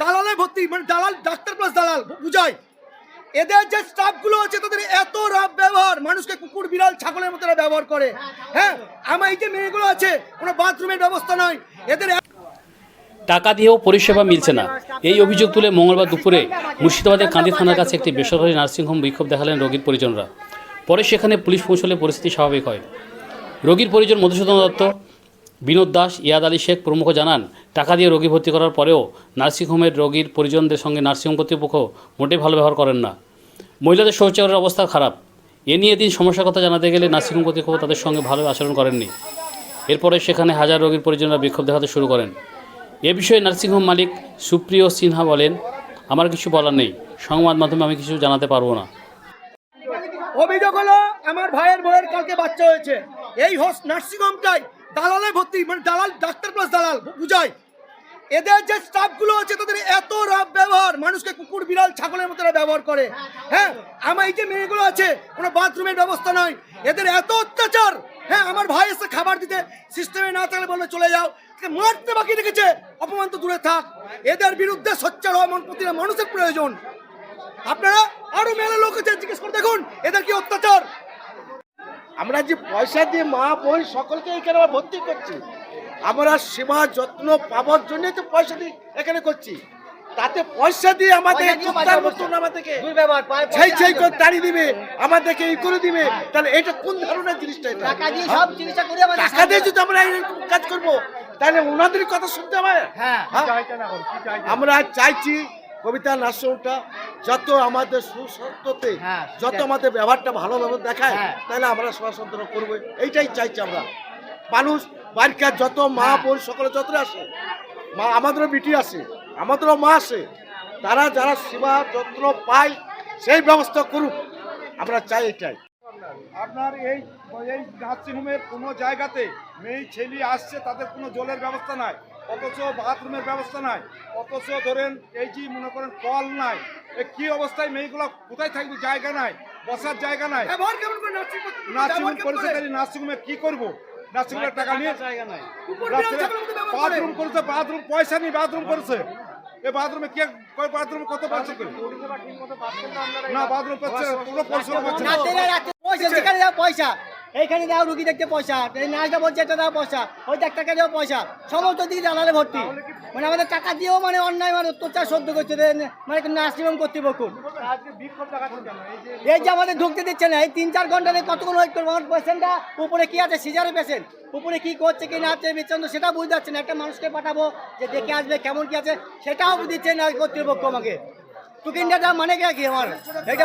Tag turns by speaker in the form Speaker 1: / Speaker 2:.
Speaker 1: দালালে ভর্তি মানে দালাল, ডাক্তার প্লাস দালাল বুঝায় এদের যে স্টাফগুলো আছে, তাদের এত রাব ব্যবহার। মানুষকে কুকুর, বিড়াল, ছাগলের মতো ব্যবহার করে। হ্যাঁ আমার এই যে মেয়েগুলো আছে, কোনো বাথরুমের ব্যবস্থা নয়। এদের
Speaker 2: টাকা দিয়েও পরিষেবা মিলছে না। এই অভিযোগ তুলে মঙ্গলবার দুপুরে মুর্শিদাবাদের কান্দি থানার কাছে একটি বেসরকারি নার্সিংহোম বিক্ষোভ দেখালেন রোগীর পরিজনরা। পরে সেখানে পুলিশ পৌঁছলে পরিস্থিতি স্বাভাবিক হয়। রোগীর পরিজন মধুসূদন দত্ত বিনোদ দাস, ইয়াদ আলী শেখ প্রমুখ জানান, টাকা দিয়ে রোগী ভর্তি করার পরেও নার্সিংহোমের রোগীর পরিজনদের সঙ্গে নার্সিংহোম কর্তৃপক্ষ মোটেই ভালো ব্যবহার করেন না। মহিলাদের শৌচাগারের অবস্থা খারাপ। এ নিয়ে দিন সমস্যার কথা জানাতে গেলে নার্সিংহোম কর্তৃপক্ষ তাদের সঙ্গে ভালো আচরণ করেননি। এরপরে সেখানে হাজার রোগীর পরিজনরা বিক্ষোভ দেখাতে শুরু করেন। এ বিষয়ে নার্সিংহোম মালিক সুপ্রিয় সিনহা বলেন, আমার কিছু বলার নেই। সংবাদ মাধ্যমে আমি কিছু জানাতে পারব না।
Speaker 1: অভিযোগ হলো, আমার ভাইয়ের বউয়ের কালকে বাচ্চা হয়েছে। এই হোস নার্সিংহোমটাই দালালে ভর্তি মানে দালাল, ডাক্তার প্লাস দালাল বুঝায় এদের যে স্টাফগুলো আছে, তাদের এত রাব ব্যবহার। মানুষকে কুকুর, বিড়াল, ছাগলের মতো ব্যবহার করে। হ্যাঁ আমার এই যে মেয়েগুলো আছে, কোনো বাথরুমের ব্যবস্থা নয়। এদের এত অত্যাচার। হ্যাঁ আমার ভাই এসে খাবার দিতে সিস্টেমে না থাকলে বলবে, চলে যাও। মারতে বাকি রেখেছে। অপমান তো দূরে থাক। এদের বিরুদ্ধে সোচ্চার হওয়া প্রতিটা মানুষের প্রয়োজন। আপনারা আরও মেলা লোক আছে, জিজ্ঞেস করে দেখুন, এদের কি অত্যাচার?
Speaker 3: আমরা যে পয়সা দিয়ে মা বোন সকলকে এখানে আমরা ভর্তি করছি আমরা সেবা যত্ন পাওয়ার জন্যই তো পয়সা দিয়ে এখানে করছি। তাতে পয়সা দিয়ে আমাদের কুত্তার মতন আমাদেরকে সেই সেই করে তাড়ি দিবে আমাদেরকে এই করে দিবে। তাহলে এটা কোন ধরনের জিনিসটা এটা?
Speaker 4: টাকা দিয়ে সব জিনিসটা করে আমাদের
Speaker 3: টাকা দিয়ে যদি আমরা এরকম কাজ করব তাহলে ওনাদের কথা শুনতে হবে?
Speaker 4: হ্যাঁ।
Speaker 3: হ্যাঁ? আমরা চাইছি কবিতা নার্সিংটা যত আমাদের সুসন্ততে
Speaker 4: হ্যাঁ,
Speaker 3: যত আমাদের ব্যবহারটা ভালোভাবে দেখায়
Speaker 4: হ্যাঁ।
Speaker 3: তাহলে আমরা সমাসন্তর করব। এইটাই চাইছি আমরা। মানুষ বাড়িকার যত মা
Speaker 4: হ্যাঁ।
Speaker 3: বোন সকলে যত আসে মা আমাদেরও বিটি আসে আমাদেরও মা আসে তারা যারা সেবা যত্ন পায় সেই ব্যবস্থা করুক। আমরা চাই এটাই।
Speaker 5: আপনার এই এই নার্সিংহোমের কোনো জায়গাতে মেয়ে ছেলে আসছে তাদের কোনো জলের ব্যবস্থা নাই। অথচ বাথরুমের ব্যবস্থা নাই। অথচ ধরেন এই যে মনে করেন কল নাই। এ কি অবস্থায় মেয়েগুলো কোথায় থাকবে? জায়গা নাই। বসার জায়গা নাই। নার্সিংহোম করেছে তাহলে নার্সিংহোমে কি করব? নার্সিংহোমের টাকা নিয়ে বাথরুম করেছে বাথরুম পয়সা নেই বাথরুম করেছে। এই বাথরুমে কে বাথরুমে কত পয়সা করে না বাথরুম পাচ্ছে পাচ্ছে
Speaker 4: পয়সা। এইখানে দাও রুগী দেখতে পয়সা। এই নার্সটা বলছে এটা দাও পয়সা। ওই দেখ টাকা দাও পয়সা। সমস্ত দিকে জানালে ভর্তি। মানে আমাদের টাকা দিয়েও মানে অন্যায় মানে অত্যাচার সহ্য করছে। মানে নার্সিংহোম কর্তৃপক্ষ। এই যে আমাদের ঢুকতে দিচ্ছে না এই তিন চার ঘণ্টা কতক্ষণ ওয়েট করব? আমার পেশেন্টটা উপরে কি আছে? সিজারের পেশেন্ট উপরে কি করছে কি না আছে তো সেটা বুঝতে পারছে না। একটা মানুষকে পাঠাবো যে দেখে আসবে কেমন কি আছে সেটাও দিচ্ছে না কর্তৃপক্ষ আমাকে। টুকিনটা মানে কি আমার? এটা